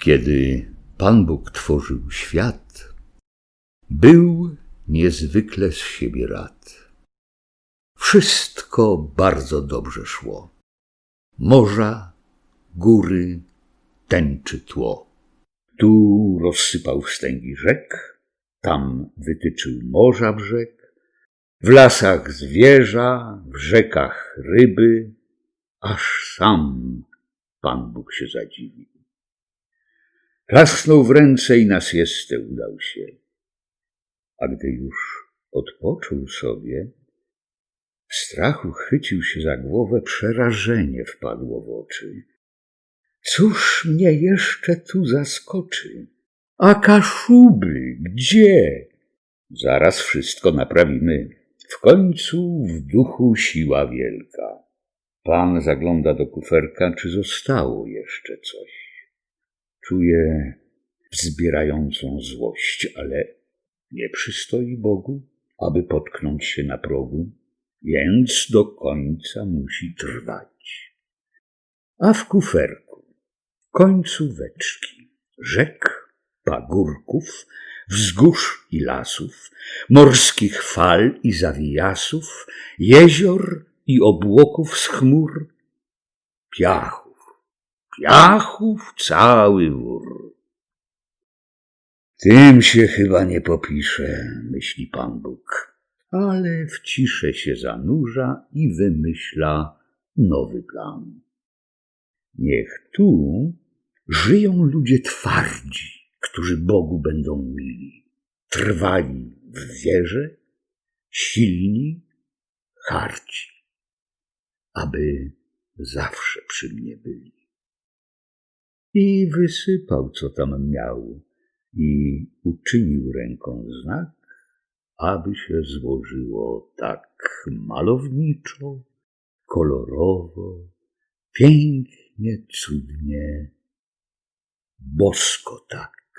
Kiedy Pan Bóg tworzył świat, był niezwykle z siebie rad. Wszystko bardzo dobrze szło. Morza, góry, tęczy tło. Tu rozsypał wstęgi rzek, tam wytyczył morza brzeg, w lasach zwierza, w rzekach ryby, aż sam Pan Bóg się zadziwił. Klasnął w ręce i na siestę udał się. A gdy już odpoczął sobie, w strachu chwycił się za głowę, przerażenie wpadło w oczy. Cóż mnie jeszcze tu zaskoczy? A Kaszuby, gdzie? Zaraz wszystko naprawimy. W końcu w duchu siła wielka. Pan zagląda do kuferka, czy zostało jeszcze coś. Czuje wzbierającą złość, ale nie przystoi Bogu, aby potknąć się na progu, więc do końca musi trwać. A w kuferku końcóweczki rzek, pagórków, wzgórz i lasów, morskich fal i zawijasów, jezior i obłoków z chmur, piachów, piachów cały wór. Tym się chyba nie popisze, myśli Pan Bóg, ale w ciszę się zanurza i wymyśla nowy plan. Niech tu żyją ludzie twardzi, którzy Bogu będą mili, trwali w wierze, silni, harci, aby zawsze przy mnie byli. I wysypał, co tam miał, i uczynił ręką znak, aby się złożyło tak malowniczo, kolorowo, pięknie, cudnie, bosko tak.